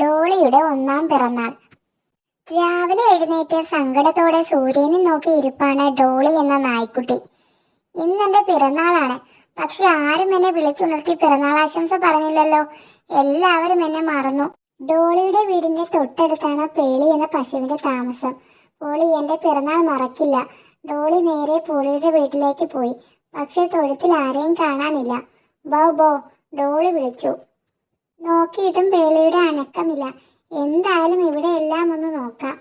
ഡോളിയുടെ ഒന്നാം പിറന്നാൾ. രാവിലെ എഴുന്നേറ്റ് സങ്കടത്തോടെ സൂര്യനെ നോക്കി ഇരിപ്പാണ് ഡോളി എന്ന നായ്ക്കുട്ടി. ഇന്നെന്റെ പിറന്നാളാണ്. പക്ഷെ ആരും എന്നെ വിളിച്ചുണർത്തി പിറന്നാൾ ആശംസ പറഞ്ഞില്ലല്ലോ. എല്ലാവരും എന്നെ മറന്നു. ഡോളിയുടെ വീടിന്റെ തൊട്ടടുത്താണ് പേളി എന്ന പശുവിന്റെ താമസം. പോളി എന്റെ പിറന്നാൾ മറക്കില്ല. ഡോളി നേരെ പോളിയുടെ വീട്ടിലേക്ക് പോയി. പക്ഷെ തൊഴുത്തിൽ ആരെയും കാണാനില്ല. ബൗ ബോ ഡോളി വിളിച്ചു. നോക്കിയിട്ടും പേളയുടെ അനക്കമില്ല. എന്തായാലും ഇവിടെ എല്ലാം ഒന്ന് നോക്കാം.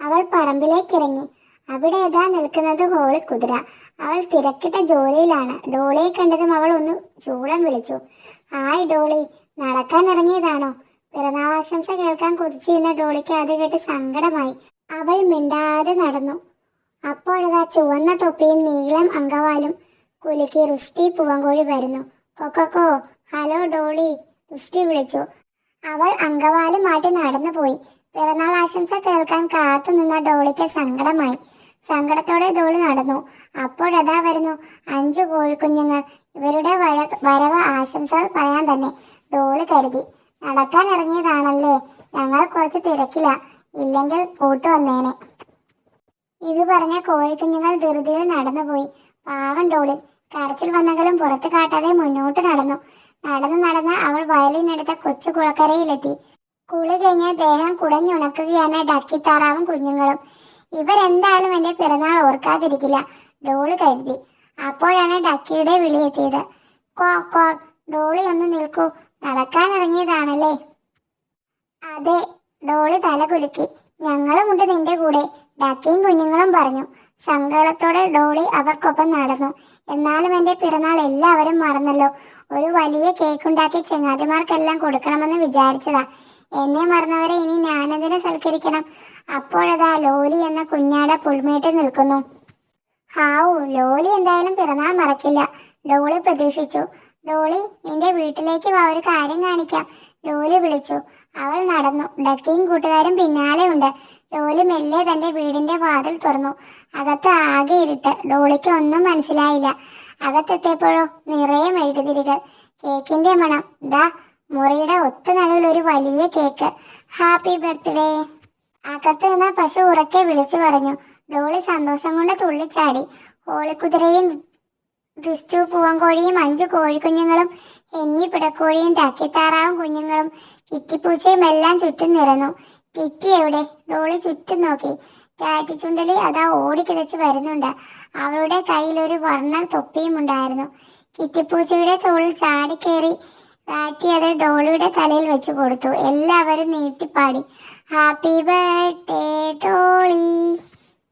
അവൾ പറമ്പിലേക്ക് ഇറങ്ങി അവിടെ ഏതാ നിൽക്കുന്നത് ഹോളി കുതിര. അവൾ തിരക്കിട്ട ജോലിയിലാണ്. ഡോളിയെ കണ്ടതും അവൾ ഒന്ന് ചൂളം വിളിച്ചു. ഹായ് ഡോളി നടക്കാൻ ഇറങ്ങിയതാണോ? പിറന്നാളാശംസ കേൾക്കാൻ കൊതിച്ചിരുന്ന ഡോളിക്ക് അത് കേട്ട് സങ്കടമായി. അവൾ മിണ്ടാതെ നടന്നു. അപ്പോഴതാ ചുവന്ന തൊപ്പിയും നീളം അങ്കവാലും കുലുക്കി റുസ്റ്റി പൂവങ്കോഴി വരുന്നു. കൊക്കോ ഹലോ ഡോളി റുസ്റ്റി വിളിച്ചു. അവൾ അങ്കവാലും മാറ്റി നടന്നു പോയി. പിറന്നാൾ ആശംസ കേൾക്കാൻ കാത്തു നിന്ന ഡോളിക്ക് സങ്കടമായി. സങ്കടത്തോടെ ഡോളി നടന്നു. അപ്പോഴതാ വരുന്നു. അഞ്ചു കോഴിക്കുഞ്ഞുങ്ങൾ. ഇവരുടെ വരവ് ആശംസകൾ പറയാൻ തന്നെ ഡോളി കരുതി. നടക്കാൻ ഇറങ്ങിയതാണല്ലേ? ഞങ്ങൾ കുറച്ച് തിരക്കില്ല ഇല്ലെങ്കിൽ കൂട്ടു വന്നേനെ. ഇത് പറഞ്ഞ കോഴിക്കുഞ്ഞുങ്ങൾ ധൃതിയിൽ നടന്നുപോയി. പാവം ഡോളി. കരച്ചിൽ വന്നെങ്കിലും പുറത്തു കാട്ടാതെ മുന്നോട്ട് നടന്നു. നടന്നു നടന്ന് അവൾ വയലിനടുത്ത കൊച്ചു കുളക്കരയിലെത്തി. കുളി കഴിഞ്ഞ ദേഹം കുടഞ്ഞുണക്കുകയാണ് ഡക്കി താറാവും കുഞ്ഞുങ്ങളും. ഇവരെന്തായാലും എന്റെ പിറന്നാൾ ഓർക്കാതിരിക്കില്ല ഡോളി കരുതി. അപ്പോഴാണ് ഡക്കിയുടെ വിളിയെത്തിയത് ക്വാ ക്വാ ഡോളി ഒന്ന് നിൽക്കൂ നടക്കാൻ ഇറങ്ങിയതാണല്ലേ? അതെ ഡോളി തല കുലുക്കി. ഞങ്ങളുമുണ്ട് നിന്റെ കൂടെ ഡക്കിയും കുഞ്ഞുങ്ങളും പറഞ്ഞു. സങ്കടത്തോടെ ഡോളി അവർക്കൊപ്പം നടന്നു. എന്നാലും എന്റെ പിറന്നാൾ എല്ലാവരും മറന്നല്ലോ. ഒരു വലിയ കേക്ക് ഉണ്ടാക്കി ചങ്ങാതിമാർക്കെല്ലാം കൊടുക്കണമെന്ന് വിചാരിച്ചതാ. എന്നെ മറന്നവരെ ഇനി ഞാനെന്തിനെ സൽക്കരിക്കണം? അപ്പോഴതാ ലോലി എന്ന കുഞ്ഞാട പുൽമേട്ട് നിൽക്കുന്നു. ഹാവു ലോലി എന്തായാലും പിറന്നാൾ മറക്കില്ല. ഡോളി പ്രതീക്ഷിച്ചു. ഡോളി നിന്റെ വീട്ടിലേക്ക് വാ ഒരു കാര്യം കാണിക്കാം. ലോലി വിളിച്ചു. അവൾ നടന്നു. ഡക്കിയും കൂട്ടുകാരും പിന്നാലെ ഉണ്ട്. ലോലി മെല്ലെ തന്റെ വീടിന്റെ വാതിൽ തുറന്നു. അകത്ത് ആകെ ഇരുട്ട്. ഡോളിക്ക് ഒന്നും മനസ്സിലായില്ല. അകത്തെത്തിയപ്പോഴോ നിറയെ മെഴുകുതിരികൾ. കേക്കിന്റെ മണം. ദാ മുറിയുടെ ഒത്തുനടുവിൽ ഒരു വലിയ കേക്ക്. Happy birthday. അകത്ത് നിന്ന് പശു ഉറക്കെ വിളിച്ചു പറഞ്ഞു. ഡോളി സന്തോഷം കൊണ്ട് തുള്ളിച്ചാടി. ഹോളിക്കുതിരയും ക്രിസ്റ്റു പൂവൻകോഴിയും അഞ്ചു കോഴിക്കുഞ്ഞുങ്ങളും എന്നീ പിടക്കോഴിയും ടക്കിത്താറാവും കുഞ്ഞുങ്ങളും കിറ്റിപ്പൂച്ചയും എല്ലാം ചുറ്റും നിറഞ്ഞു കിറ്റി എവിടെ? ഡോളി ചുറ്റും നോക്കി. ചുണ്ടലി അതാ ഓടിക്കിതച്ച് വരുന്നുണ്ട്. അവളുടെ കയ്യിൽ ഒരു വർണ തൊപ്പിയും ഉണ്ടായിരുന്നു. കിറ്റിപ്പൂച്ചയുടെ തോളിൽ ചാടിക്കേറി റാറ്റി അത് ഡോളിയുടെ തലയിൽ വെച്ച് കൊടുത്തു. എല്ലാവരും നീട്ടിപ്പാടി. Happy birthday